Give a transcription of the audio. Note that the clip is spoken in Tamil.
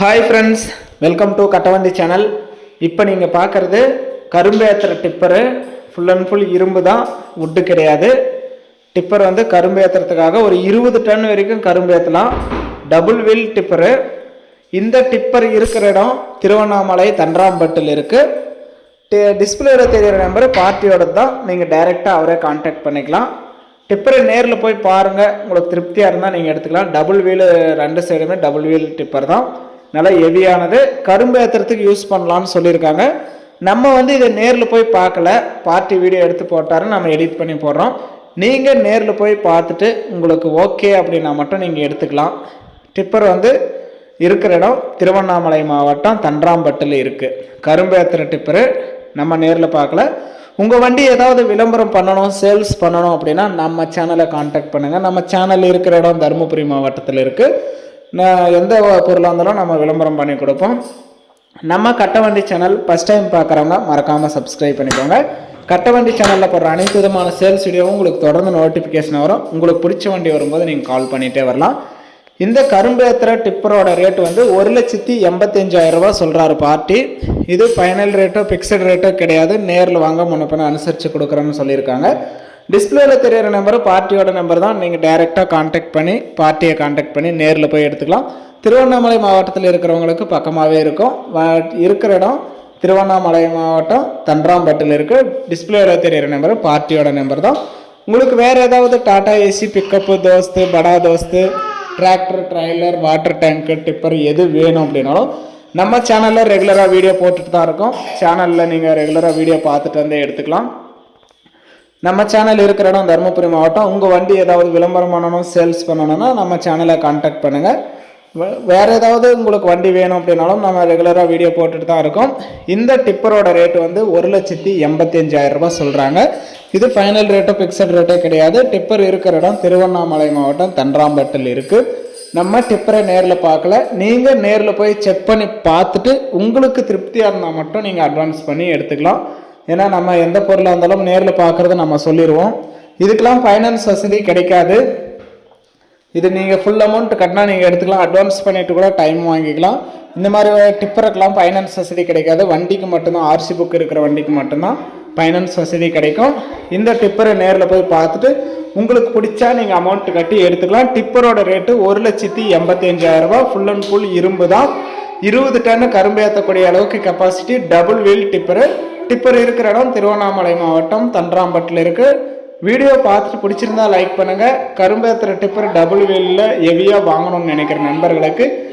Hi friends welcome to Kattavandi channel இப்போ நீங்கள் பார்க்குறது கரும்பு ஏற்றுற டிப்பரு ஃபுல் அண்ட் ஃபுல் இரும்பு தான் உட்டு கிடையாது. டிப்பர் வந்து கரும்பு ஏற்றுறதுக்காக ஒரு இருபது டன் வரைக்கும் கரும்பு ஏற்றலாம் டபுள் வீல் டிப்பரு இந்த டிப்பர் இருக்கிற இடம் திருவண்ணாமலை தன்றாம்பட்டில் இருக்குது டிஸ்பிளேல தெரிகிற நம்பர் பார்ட்டியோட தான் நீங்கள் டைரெக்டாக அவரே காண்டாக்ட் பண்ணிக்கலாம். டிப்பரை நேரில் போய் பாருங்கள் உங்களுக்கு திருப்தியாக இருந்தால் நீங்கள் எடுத்துக்கலாம். டபுள் வீலு ரெண்டு சைடுமே டபுள் வீல் டிப்பர் தான். நல்லா ஹெவியானது கரும்பு ஏற்றுறதுக்கு யூஸ் பண்ணலான்னு சொல்லியிருக்காங்க. நம்ம வந்து இதை நேரில் போய் பார்க்கல. பார்ட்டி வீடியோ எடுத்து போட்டாரு. நம்ம எடிட் பண்ணி போடுறோம். நீங்கள் நேரில் போய் பார்த்துட்டு உங்களுக்கு ஓகே அப்படின்னா மட்டும் நீங்கள் எடுத்துக்கலாம். டிப்பர் வந்து இருக்கிற இடம் திருவண்ணாமலை மாவட்டம் தன்றாம்பட்டில் இருக்குது கரும்பு ஏற்றுற டிப்பரு நம்ம நேரில் பார்க்கல. உங்கள் வண்டி ஏதாவது விளம்பரம் பண்ணணும் சேல்ஸ் பண்ணணும் அப்படின்னா நம்ம சேனலை காண்டாக்ட் பண்ணுங்கள் நம்ம சேனல் இருக்கிற இடம் தருமபுரி மாவட்டத்தில் இருக்குது எந்த பொருளாக இருந்தாலும் நம்ம விளம்பரம் பண்ணி கொடுப்போம். நம்ம கட்டவண்டி சேனல் ஃபஸ்ட் டைம் பார்க்குறவங்க மறக்காமல் சப்ஸ்கிரைப் பண்ணிக்கோங்க. கட்டவண்டி சேனலில் போடுற அனைத்து விதமான சேல்ஸ் வீடியோவும் உங்களுக்கு தொடர்ந்து நோட்டிஃபிகேஷன் வரும். உங்களுக்கு பிடிச்ச வண்டி வரும்போது நீங்கள் கால் பண்ணிகிட்டே வரலாம். இந்த கரும்பு ஏத்துற டிப்பரோட ரேட் வந்து ஒரு லட்சத்தி எண்பத்தஞ்சாயிரரூபா சொல்கிறாரு பார்ட்டி. இது ஃபைனல் ரேட்டோ ஃபிக்ஸட் ரேட்டோ கிடையாது. நேரில் வாங்க முன்னப்பின அனுசரித்து கொடுக்குறேன்னு சொல்லியிருக்காங்க. டிஸ்பிளேல தெரியிற நம்பர் பார்ட்டியோட நம்பர் தான் நீங்கள் டைரெக்டாக காண்டாக்ட் பண்ணி பார்ட்டியை காண்டாக்ட் பண்ணி நேரில் போய் எடுத்துக்கலாம். திருவண்ணாமலை மாவட்டத்தில் இருக்கிறவங்களுக்கு பக்கமாகவே இருக்கும். இருக்கிற இடம் திருவண்ணாமலை மாவட்டம் தன்றாம்பட்டில் இருக்கு. டிஸ்பிளேல தெரியிற நம்பர் பார்ட்டியோட நம்பர் தான். உங்களுக்கு வேறு ஏதாவது Tata AC pickup Dost Bada Dost tractor trailer water tank tipper எது வேணும் அப்படின்னாலும் நம்ம சேனலில் ரெகுலராக வீடியோ போட்டுட்டு தான் இருக்கோம். சேனலில் நீங்கள் ரெகுலராக வீடியோ பார்த்துட்டு வந்து எடுத்துக்கலாம். நம்ம சேனல் இருக்கிற இடம் தருமபுரி மாவட்டம். உங்கள் வண்டி ஏதாவது விளம்பரம் பண்ணணும் சேல்ஸ் பண்ணணும்னா நம்ம சேனலை காண்டாக்ட் பண்ணுங்கள் வேறு ஏதாவது உங்களுக்கு வண்டி வேணும் அப்படின்னாலும் நம்ம ரெகுலராக வீடியோ போட்டுட்டு தான் இருக்கோம். இந்த டிப்பரோட ரேட் வந்து ஒரு லட்சத்தி எண்பத்தஞ்சாயிரம் சொல்கிறாங்க இது ஃபைனல் ரேட்டோ ஃபிக்ஸட் ரேட்டோ கிடையாது. டிப்பர் இருக்கிற இடம் திருவண்ணாமலை மாவட்டம் தன்றாம்பட்டில் இருக்குது நம்ம டிப்பரை நேரில் பார்க்கல. நீங்கள் நேரில் போய் செக் பண்ணி பார்த்துட்டு உங்களுக்கு திருப்தியாக இருந்தால் மட்டும் நீங்கள் அட்வான்ஸ் பண்ணி எடுத்துக்கலாம். ஏன்னா நம்ம எந்த பொருளாக இருந்தாலும் நேரில் பார்க்குறத நம்ம சொல்லிடுவோம் இதுக்கெலாம் ஃபைனான்ஸ் வசதி கிடைக்காது. இது நீங்கள் ஃபுல் அமௌண்ட் கட்டினா நீங்கள் எடுத்துக்கலாம். அட்வான்ஸ் பண்ணிவிட்டு கூட டைம் வாங்கிக்கலாம். இந்த மாதிரி டிப்பருக்கெலாம் ஃபைனான்ஸ் வசதி கிடைக்காது. வண்டிக்கு மட்டும்தான். ஆர்சி புக் இருக்கிற வண்டிக்கு மட்டும்தான் ஃபைனான்ஸ் வசதி கிடைக்கும். இந்த டிப்பரை நேரில் போய் பார்த்துட்டு உங்களுக்கு பிடிச்சா நீங்கள் அமௌண்ட் கட்டி எடுத்துக்கலாம். டிப்பரோட ரேட்டு ஒரு லட்சத்தி எண்பத்தி அஞ்சாயிரம் ஃபுல் அண்ட் ஃபுல் இரும்பு தான் இருபது டன் கரும்பு ஏற்றக்கூடிய அளவுக்கு கெப்பாசிட்டி டபுள் வீல் டிப்பரு. இப்போ இருக்கிற இடம் திருவண்ணாமலை மாவட்டம் தன்றாம்பட்டில் இருக்குது வீடியோ பார்த்துட்டு பிடிச்சிருந்தா லைக் பண்ணுங்க. கரும்பேத்திர டிப்பர் டபுள் வேலில் ஹெவியாக வாங்கணும்னு நினைக்கிற நண்பர்களுக்கு